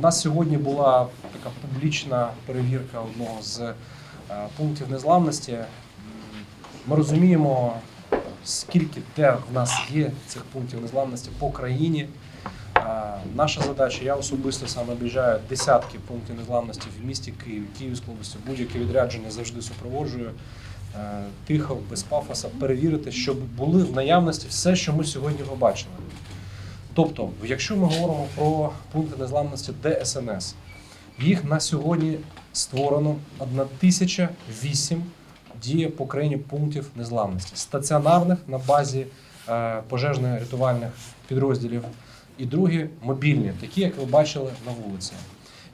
В нас сьогодні була така публічна перевірка одного з е, пунктів незламності. Ми розуміємо, скільки де в нас є цих пунктів незламності по країні. Е, Наша задача, я особисто саме об'їжджаю десятки пунктів незламності в місті Києві, Київській області. Будь-яке відрядження завжди супроводжую. Е, Тихо, без пафоса, перевірити, щоб були в наявності все, що ми сьогодні побачили. Тобто, якщо ми говоримо про пункти незламності ДСНС, їх на сьогодні створено 1008 діє по країні пунктів незламності, стаціонарних на базі е, пожежно-рятувальних підрозділів, і другі мобільні, такі, як ви бачили на вулиці.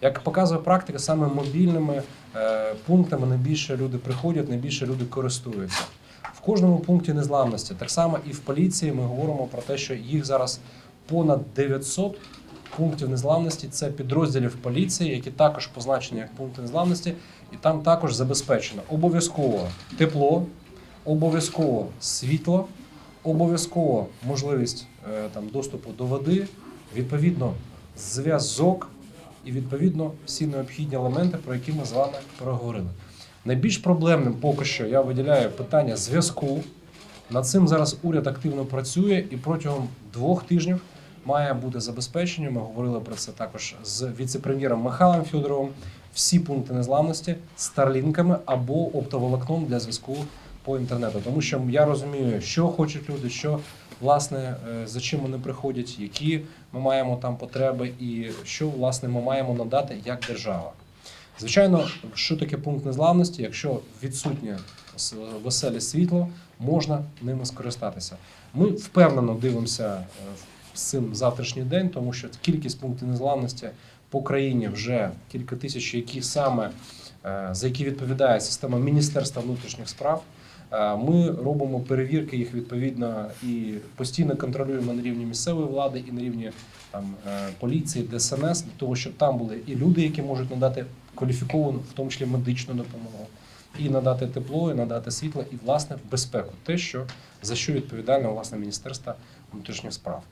Як показує практика, саме мобільними е, пунктами найбільше люди приходять, найбільше люди користуються. В кожному пункті незламності, так само і в поліції, ми говоримо про те, що їх зараз понад 900 пунктів незламності. Це підрозділів поліції, які також позначені як пункти незламності, і там також забезпечено обов'язково тепло, обов'язково світло, обов'язково можливість е, там доступу до води, відповідно зв'язок і відповідно всі необхідні елементи, про які ми з вами проговорили. Найбільш проблемним поки що я виділяю питання зв'язку. Над цим зараз уряд активно працює і протягом двох тижнів має бути забезпечення. Ми говорили про це також з віце-прем'єром Михайлом Федоровим. Всі пункти незламності старлінками або оптоволокном для зв'язку по інтернету. Тому що я розумію, що хочуть люди, що власне е, за чим вони приходять, які ми маємо там потреби, і що власне ми маємо надати як держава. Звичайно, що таке пункт незламності, якщо відсутнє веселе світло, можна ними скористатися. Ми впевнено дивимося е, з цим завтрашній день, тому що кількість пунктів незламності по країні вже кілька тисяч, які саме е, за які відповідає система Міністерства внутрішніх справ. Е, Ми робимо перевірки їх відповідно і постійно контролюємо на рівні місцевої влади і на рівні там е, поліції, ДСНС, для того, щоб там були і люди, які можуть надати кваліфіковану, в тому числі медичну допомогу, і надати тепло, і надати світло, і власне безпеку, те, що за що відповідальне власне Міністерство внутрішніх справ.